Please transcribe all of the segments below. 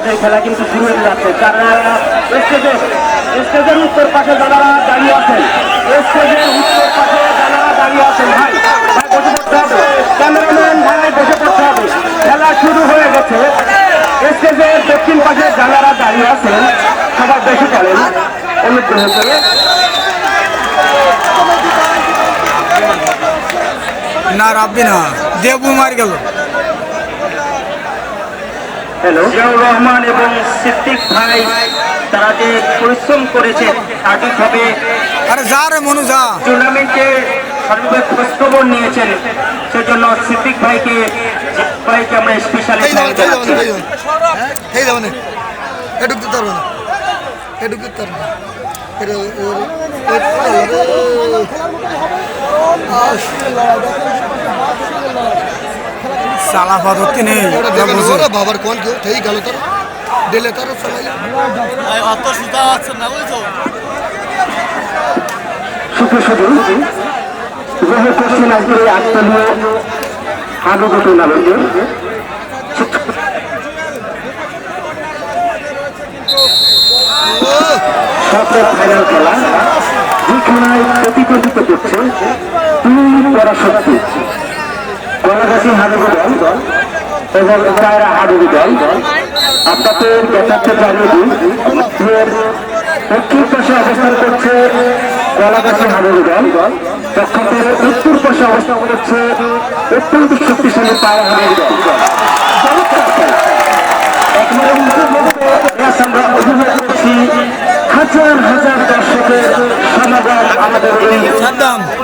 আমাদের খেলা কিন্তু শুরু হয়ে যাচ্ছে। স্টেজের উত্তর পাশে যারা দাঁড়িয়ে আছেন। উত্তর পাশে দাঁড়িয়ে খেলা শুরু হয়ে গেছে। স্টেজের দক্ষিণ পাশে যারা দাঁড়িয়ে আছেন। সবাই বেশি করেন অনুগ্রহ করে। না, রাব্বি না। দেবু মার গেল। জিয়াউর রহমান এবং সিদ্দিক ভাই তারা যে পরিশ্রম করেছে সঠিকভাবে মনু যা টুর্নামেন্টে সর্বাধিক খোঁজখবর নিয়েছেন সেজন্য সিদ্দিক ভাইকে ভাইকে আমরা স্পেশালি এটুক পারব না এটুক পারব না পদ্ধতি নেই ওটা দেখেন ওরা বাবার কোন কেউ ঠিক গেল তার। দিলে তার সবাই। বহু কোশ্চেন আজকে এই আত্মীয় আগত টুর্নামেন্টে সতের ফাইনাল খেলা যে খেলায় প্রতিদ্বন্দ্বিত করছে দুই পরাশক্তি। গণগাছি হাডুবু দল এবং কায়রা হাডুবু দল আপনাদের যথার্থ জানিয়ে আমাদের দক্ষিণ পাশে অবস্থান করছে গলাগাছি হাডুবু দল, দক্ষিণের উত্তর পাশে অবস্থান করছে অত্যন্ত শক্তিশালী পায়রা হাডুবু দল। আমরা উপভোগ করছি হাজার হাজার দর্শকের সমাগম আমাদের এই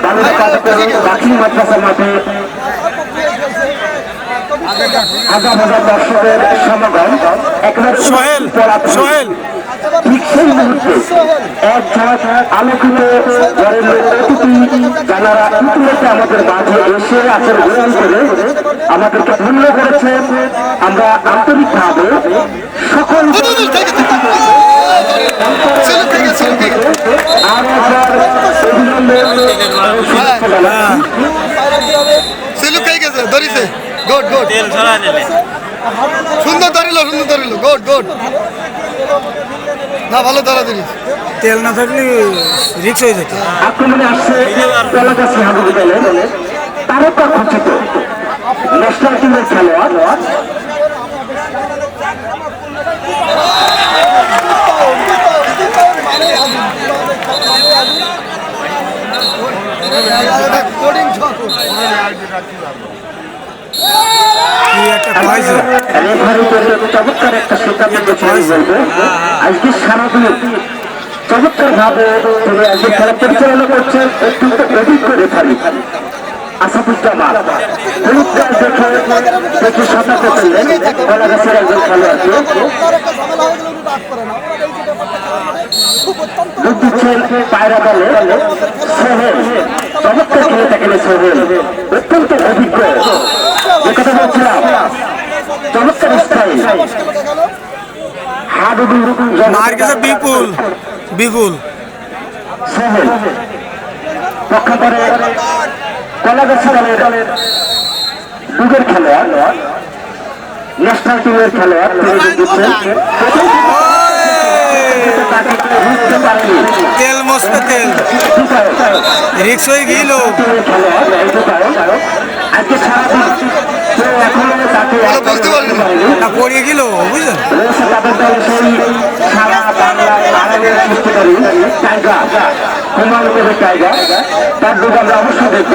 বাংলা কাজকরি দাখিল মাদ্রাসা মাঠে হাজার হাজার দর্শকের সমাগম একেবারে সোহেল। সোহেল ঠিক সেই মুহূর্তে এক ঝাঁক আলোকিত অতিথি যারা ইতিমধ্যে আমাদের মাঝে এসে আছেন গ্রহণ করে আমাদেরকে ধন্য করেছে আমরা আন্তরিকভাবে সকল হয়ে হয়ে আরও একবার অভিনন্দন গেছে ধরিছে। গুড গুড সুন্দর ধরিল সুন্দর ধরিল। গুড গুড না ভালো ধরা জিনিস তেল না থাকলে রিক্স হয়ে যেত। আক্রমণে আসছে তেলাগাছি হাবুল দলের তারকা খচিত ন্যাশনাল টিমের খেলোয়াড়। কোডিং ছক কি একটা খাইছে রেফারিদের চমৎকার একটা সিদ্ধান্ত নিয়েছে আমি বলব। আজকে সারাদিন চমৎকার ভাবে তিনি আজকে খেলা পরিচালনা করছেন অত্যন্ত অভিজ্ঞ রেফারি আসাদুজ্জামান। হলুদ গাছ দেখে দেখে করলেন গলাগাছের একজন খেলোয়াড়কে লোক দিচ্ছেন পায়রা দলে সোহেল চমৎকার খেলে থাকেন সোহেল অত্যন্ত অভিজ্ঞ যে কথা বলছিলাম চমৎকার স্টাইল হাডুডু মার গেছে বিপুল বিপুল সোহেল পক্ষান্তরে কলাগাছি দলের দুগের খেলোয়াড়। ন্যাশনাল টিমের খেলোয়াড় তিনি দিচ্ছেন তেল মস্ত তেল। রিক্স হয়ে গেল। পড়িয়ে গেল বুঝলেন তার দুটো আমরা অবশ্যই দেখব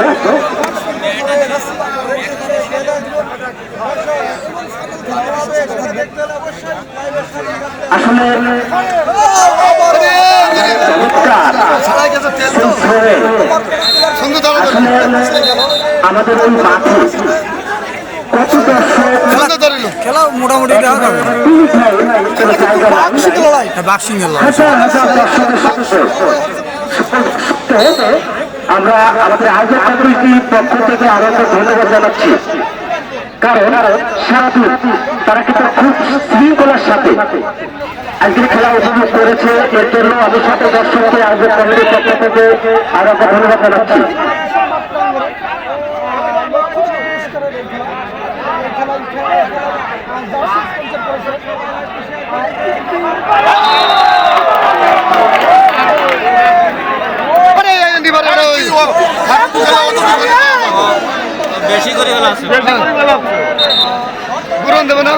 আসলে আমাদের ওই মাঠে কত দর্শক খেলা মোটামুটি। বাক্সিং আমরা আমাদের আয়োজক কমিটির পক্ষ থেকে আরও ধন্যবাদ জানাচ্ছি কারণ সারাদিন তারা কিন্তু খুব শৃঙ্খলার সাথে আজকের খেলা উপভোগ করেছে এর জন্য আমি সাথে দর্শককে আয়োজক কমিটির পক্ষ থেকে আরও একটা ধন্যবাদ জানাচ্ছি। বেশি করে গেল আছে। গুরন দেবে না।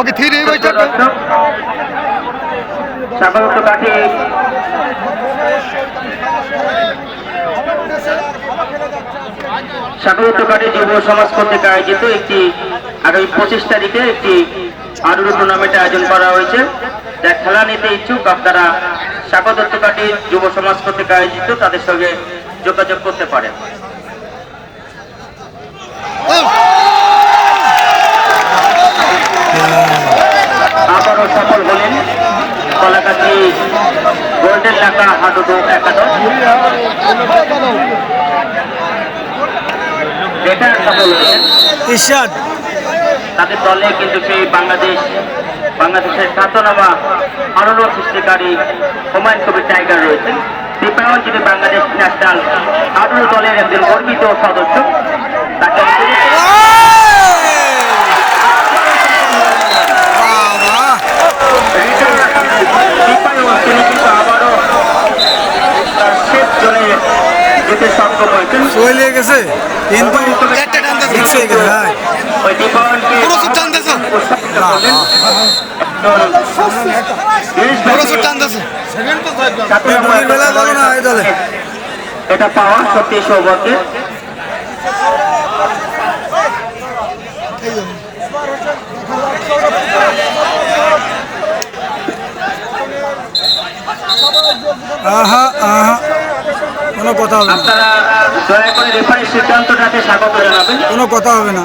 ওকে থ্রি দর্শক সাধারণত কাঠি সাধারণত কাঠি যুব সমাজ কর্তৃক আয়োজিত একটি আগামী পঁচিশ তারিখে একটি আরুরু টুর্নামেন্ট আয়োজন করা হয়েছে। যা খেলা নিতে ইচ্ছুক আপনারা কাঠি যুব সমাজ কর্তৃক আয়োজিত তাদের সঙ্গে যোগাযোগ করতে পারেন। আবারও সফল হলেন কলাকাঠি গোল্ডেন লাকা হাডুডু একাদশ। সফল ইরশাদ। তাদের দলে কিন্তু সেই বাংলাদেশ বাংলাদেশের খ্যাতনামা আলোড়ন সৃষ্টিকারী হুমায়ুন কবির টাইগার রয়েছেন। দীপায়ন যিনি বাংলাদেশ ন্যাশনাল আলোড়ন দলের একজন গর্বিত সদস্য তাকে চলে গেছে। কিন্তু একটা টান। মিক্স হয়ে। পুরো টান দেছে পুরো টান দেছে বেলা বলো না এই দলে এটা পাওয়া সত্যি সৌভাগ্যের আহা আহা কোনো কথা হবে আপনারা দয়া করে রেফারির সিদ্ধান্তটাকে স্বাগত জানাবেন। কোনো কথা হবে না।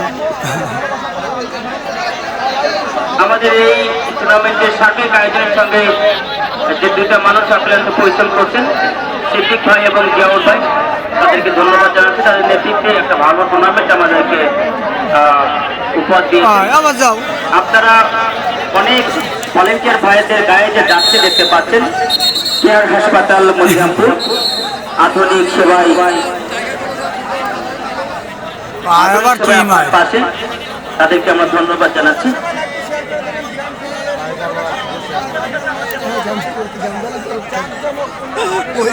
আমাদের এই টুর্নামেন্টের সার্বিক আয়োজনের সঙ্গে যে দুইটা মানুষ আক্রান্ত পরিশ্রম করছেন সিদ্দিক ভাই এবং জিয়াউর ভাই তাদেরকে ধন্যবাদ জানাচ্ছি। তাদের নেতৃত্বে একটা ভালো টুর্নামেন্ট আমাদেরকে উপহার যাও। আপনারা অনেক ভলেন্টিয়ার ভাইদের গায়ে যে যাচ্ছে দেখতে পাচ্ছেন কেয়ার হাসপাতাল মনিরামপুর। আধুনিক মায় পাশে। তাদেরকে আমরা ধন্যবাদ জানাচ্ছি। ওই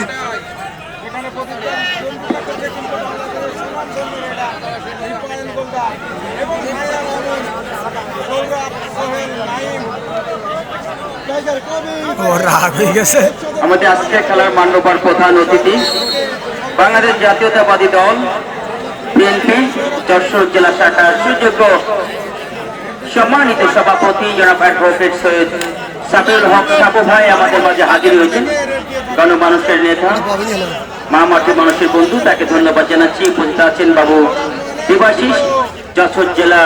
আমাদের আজকে খেলার মান্যবর প্রধান অতিথি, বাংলাদেশ জাতীয়তাবাদী দল বিএনপি যশোর জেলা শাখার সুযোগ্য সম্মানিত সভাপতি জনাব অ্যাডভোকেট সৈয়দ সাবিউল হক সাবু ভাই আমাদের মাঝে হাজির হয়েছেন। গণমানুষের নেতা পাবেন মা মাটি মানুষের বন্ধু, তাকে ধন্যবাদ জানাচ্ছি। উপস্থিত আছেন বাবু দেবাশিস, যশোর জেলা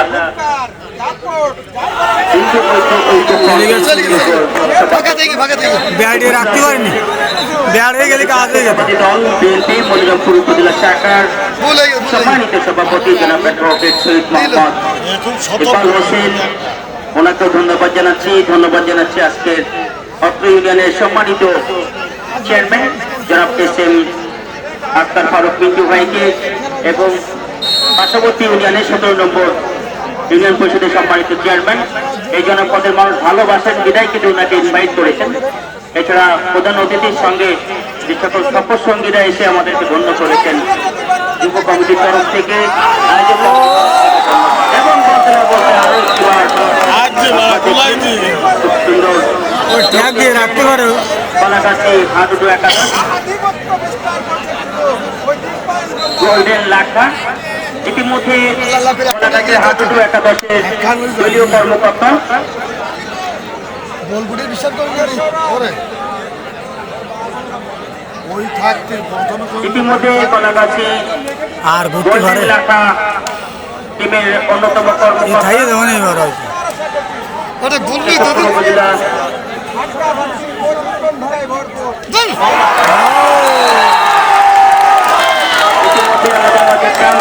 সম্মানিত ধন্যবাদ জানাচ্ছি ধন্যবাদ জানাচ্ছি আজকের অত্র ইউনিয়নের সম্মানিত চেয়ারম্যান, জনাব এস এম আক্তার ফারুক মিন্টু ভাইকে এবং পার্শ্ববর্তী ইউনিয়নের সতেরো নম্বর ইউনিয়ন পরিষদের সম্মানিত চেয়ারম্যান এই জনপদের মানুষ ভালোবাসেন বিদায় কিন্তু ওনাকে ইনভাইট করেছেন। এছাড়া প্রধান অতিথির সঙ্গে যে সকল সফর সঙ্গীরা এসে আমাদেরকে ধন্য করেছেন যুব কমিটির তরফ থেকে এবং গোল্ডেন লাখা ইতিমধ্যে হাডুডু একাদশের দলীয় কর্মকর্তা। বলগুটির বিশ্বাস পৌঁছানো ইতিমধ্যে কলাকাছি আর গোল্ডেন লাখা টিমের অন্যতম কর্মকর্তা খাইয়ে দেবো না এবার হয়তো ওটা বলবি তো যশোর উপজেলা ইতিমধ্যে ইসলাম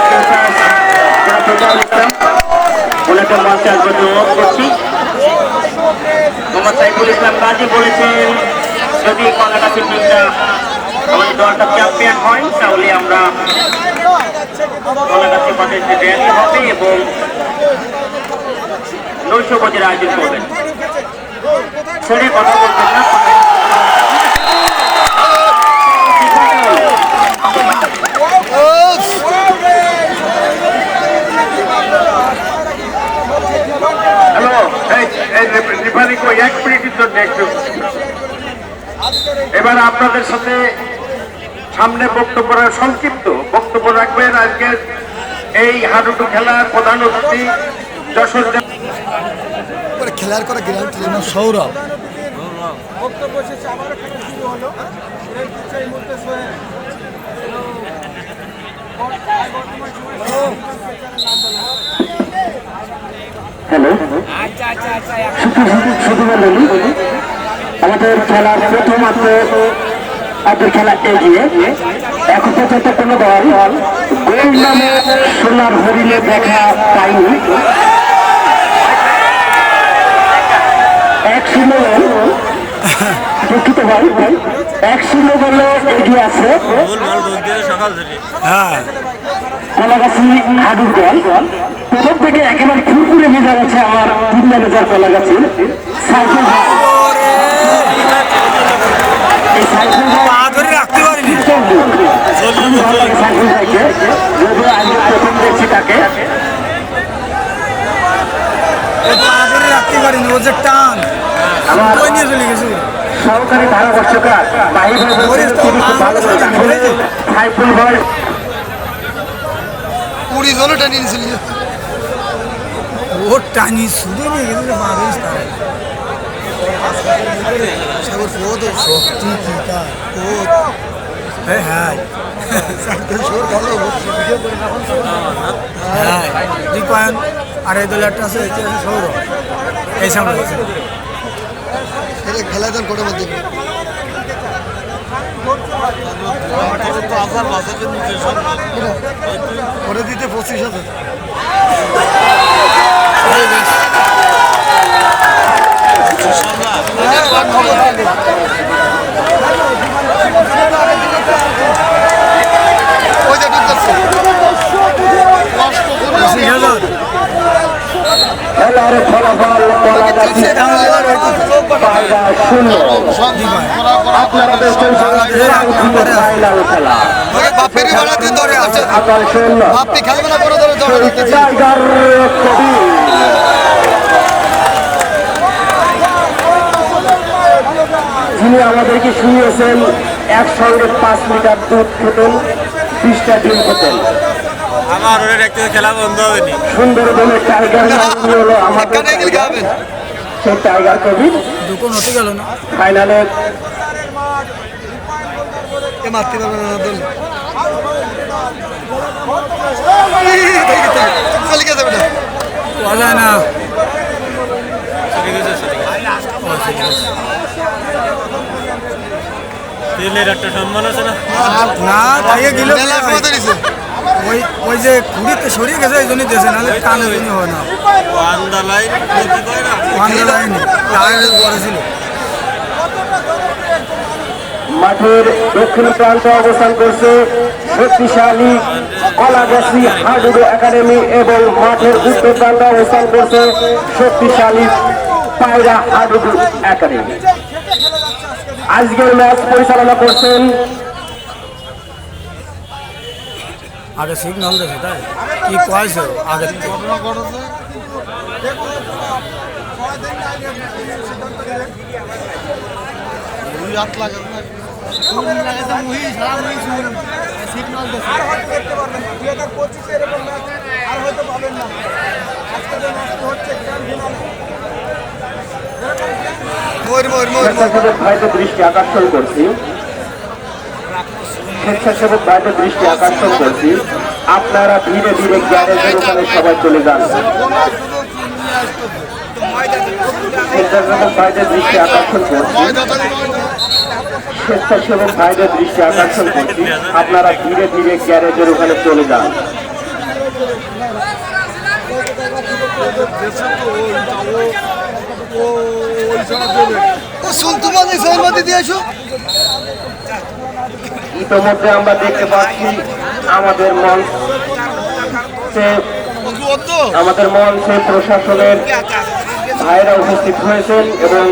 আসবার অনুরোধ করছি মোহাম্মদ সাইফুল ইসলাম গাজী বলেছেন যদি কলাকাছি টিমটা আমাদের দলটা চ্যাম্পিয়ন হয় তাহলে আমরা যে র্যালি হবে এবং নৈশ ভোজের আয়োজন করবেন কথা বলবেন না রিফারি কই এক মিনিটের জন্য একটু। এবার আপনাদের সাথে সামনে বক্তব্য সংক্ষিপ্ত বক্তব্য রাখবেন আজকে এই হাডুডু খেলার প্রধান অতিথি যশোর খেলার করে না সৌরভ। বক্তব্য শেষে আবারও খেলা শুরু হলো। মুহূর্তে সোহেল হ্যালো বলি আমাদের খেলার প্রথমার্ধ আমাদের খেলা এগিয়ে এখন পর্যন্ত কোনো দল গোল নামে সোনার হরিণে দেখা পাইনি এক শূন্য দুঃখিত ভাই এক শূন্য গোলে এগিয়ে আছে হ্যাঁ কলাগাছি হাডুর দল প্রথম থেকে একেবারে ফুরফুরে ভেজা গেছে আমার তিন ম্যানেজার কলাগাছি সাইকেল এই সাইকেল সাইকেল ভাইকে যদিও আজকে প্রথম দেখছি তাকে। রাখতে পারিনি ও যে টান। নিয়ে চলে গেছে? সহকারী ধারাভাষ্যকার আমার সাথে সাইফুল ভাই কুড়ি জনে টেনে নিয়েছিল ও টানি শুধু নিয়ে গেছে পা ধরিস তার। সাগর ও তো সত্যি কি তার? ও হ্যাঁ হ্যাঁ। হ্যাঁ দীপায়ন আর এই দলে একটা আছে সৌরভ। এই সামনে খেলা দেন কোটার মধ্যে। করে দিতে পঁচিশ হাজার খেলার ফলাফল কলাগাছি পায়রা শূন্য আপনারা দেখছেন ফাইনাল খেলা আকাল শূন্য। বাপি খেলবে যিনি আমাদেরকে শুনিয়েছেন একসঙ্গে পাঁচ লিটার দুধ খেতেন বিশটা ডিম খেতেন। আমার ওরা দেখতে খেলা বন্ধ হবে নি। সুন্দরবনের টাইগার হলো আমাদের সেই টাইগার কবি দুটো নতে গেল না? ফাইনালে মারতে পারবে না দল চলে গেছে বেটা পাওয়া যায় না তেলের একটা সম্মান আছে না না তাইয়ে গেল ওই ওই যে কুড়িতে সরিয়ে গেছে এই জন্যই দেশে নাহলে কানে জন্য হয় না মাঠের দক্ষিণ প্রান্তে অবস্থান করছে শক্তিশালী কলাগাছি হাডুডু একাডেমি এবং মাঠের উত্তর প্রান্তে অবস্থান করছে শক্তিশালী পায়রা হাডুডু একাডেমি। আজকের ম্যাচ পরিচালনা করছেন আগে সিগনাল দেখে তাই? কি কয়েছে? আগে থেকে? আকর্ষণ করছি স্বেচ্ছাসেবক ভাইদের দৃষ্টি আকর্ষণ করছি আপনারা ধীরে ধীরে গ্যারেজের ওখানে সবাই চলে যান স্বেচ্ছাসেবক ভাইদের দৃষ্টি আকর্ষণ করছি স্বেচ্ছাসেবক ভাইদের দৃষ্টি আকর্ষণ করছি। আপনারা ধীরে ধীরে গ্যারেজের ওখানে চলে যান। ইতোমধ্যে আমরা দেখতে পাচ্ছি আমাদের মঞ্চে আমাদের মন মঞ্চে প্রশাসনের ভাইরা উপস্থিত হয়েছেন এবং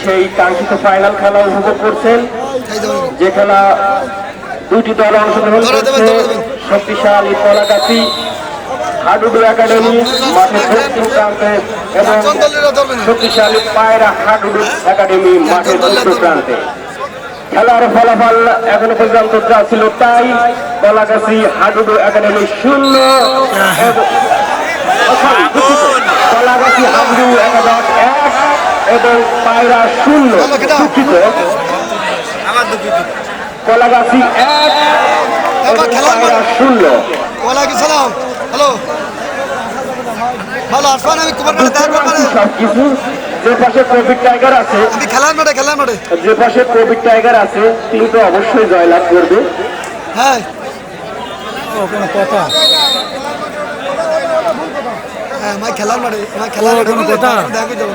সেই কাঙ্ক্ষিত ফাইনাল খেলা উপভোগ করছেন। যে খেলা দুটি দল অংশগ্রহণ করছে শক্তিশালী কলাকাতি হাডুডু একাডেমি দক্ষিণ প্রান্তে এবং শক্তিশালী পায়রা হাডুডু একাডেমি দক্ষিণ প্রান্তে। খেলার ফলাফল এখনও পর্যন্ত যা ছিল তাই কলাগাছি হাডুডু একাডেমি শূন্য এবং- কলাগাছি হাডুডু একাদশ এক এবং পায়রা শূন্য। দুঃখিত। কলাগাছি এক শূন্য ওয়ালাইকুম সালাম হ্যালো? ভালো আসবান আমি কুমার মাঠে দেখা করব। সবকিছু। যে পাশে কোভিড টাইগার আছে খেলার মাঠে খেলার মাঠে। যে পাশে কোভিড টাইগার আছে তিনি অবশ্যই জয়লাভ করবে। হ্যাঁ। ও কোনো কথা হ্যাঁ আমার খেলার মাঠে আমার খেলার মাঠে কোনো কথা? দেখা যাব।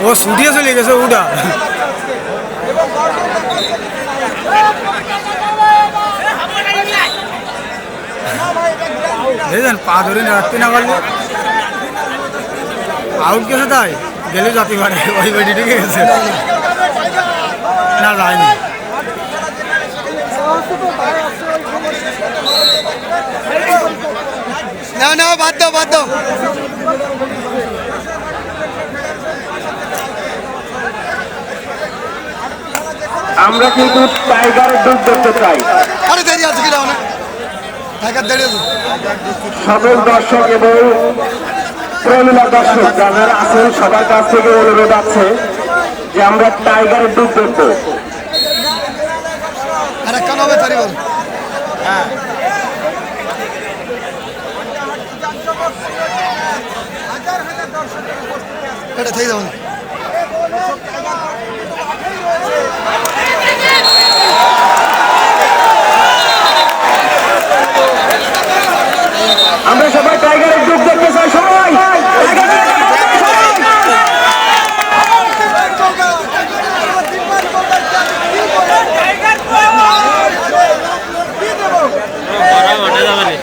ও ছুটিয়ে চলে গেছে উডা বুঝলেন পা ধরে রাখতে না পারলে আউট গেছে তাই? গেলে জাতি পারে ওই বেটি ঢুকে গেছে। না যায়নি। না না বাদ দাও বাদ দাও। আমরা কিন্তু টাইগারের দুধ দেখতে চাই। আরে দেরি আছে কিনা অনেক। টাকার দেরি আছে। সকল দর্শক এবং প্রেমিলা দর্শক যারা আছেন সবার কাছ থেকে অনুরোধ আছে যে আমরা টাইগারের দুধ দেখব। এটা থেকে যাব আমরা সবাই টাইগারের দুধ দেখতে চাই সবাই টাইগারের দুধ দেখতে চাই। বড় মাঠে যাবে না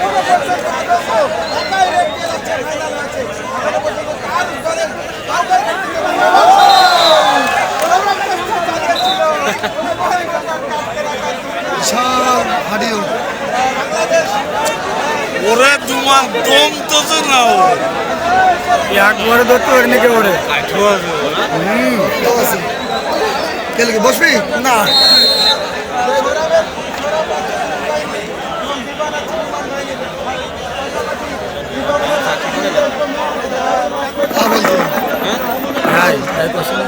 বিশাল হাডিও। ওরে তোমার দম তো না। একবারে ধরতে পারি নাকি ওরে। কি বসবি? না। তা বলছি হ্যাঁ তাই তো আসলে।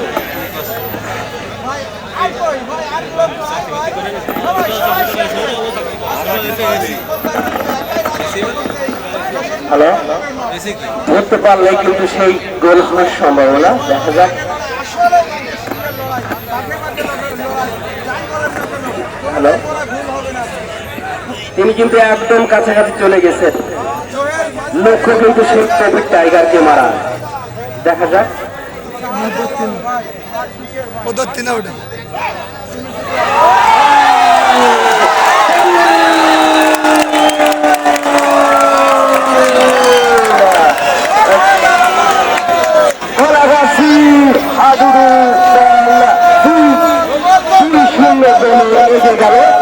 হ্যালো ধরতে পারলে কিন্তু সেই গোল হওয়ার সম্ভাবনা দেখা যাক। হ্যালো তিনি কিন্তু একদম কাছাকাছি চলে গেছেন। লক্ষ্য কিন্তু সেই কোভিড টাইগারকে মারা। দেখা যাক। ও ধরতি না ওটা। দুই দুই শূন্য গোলে এগিয়ে গেল।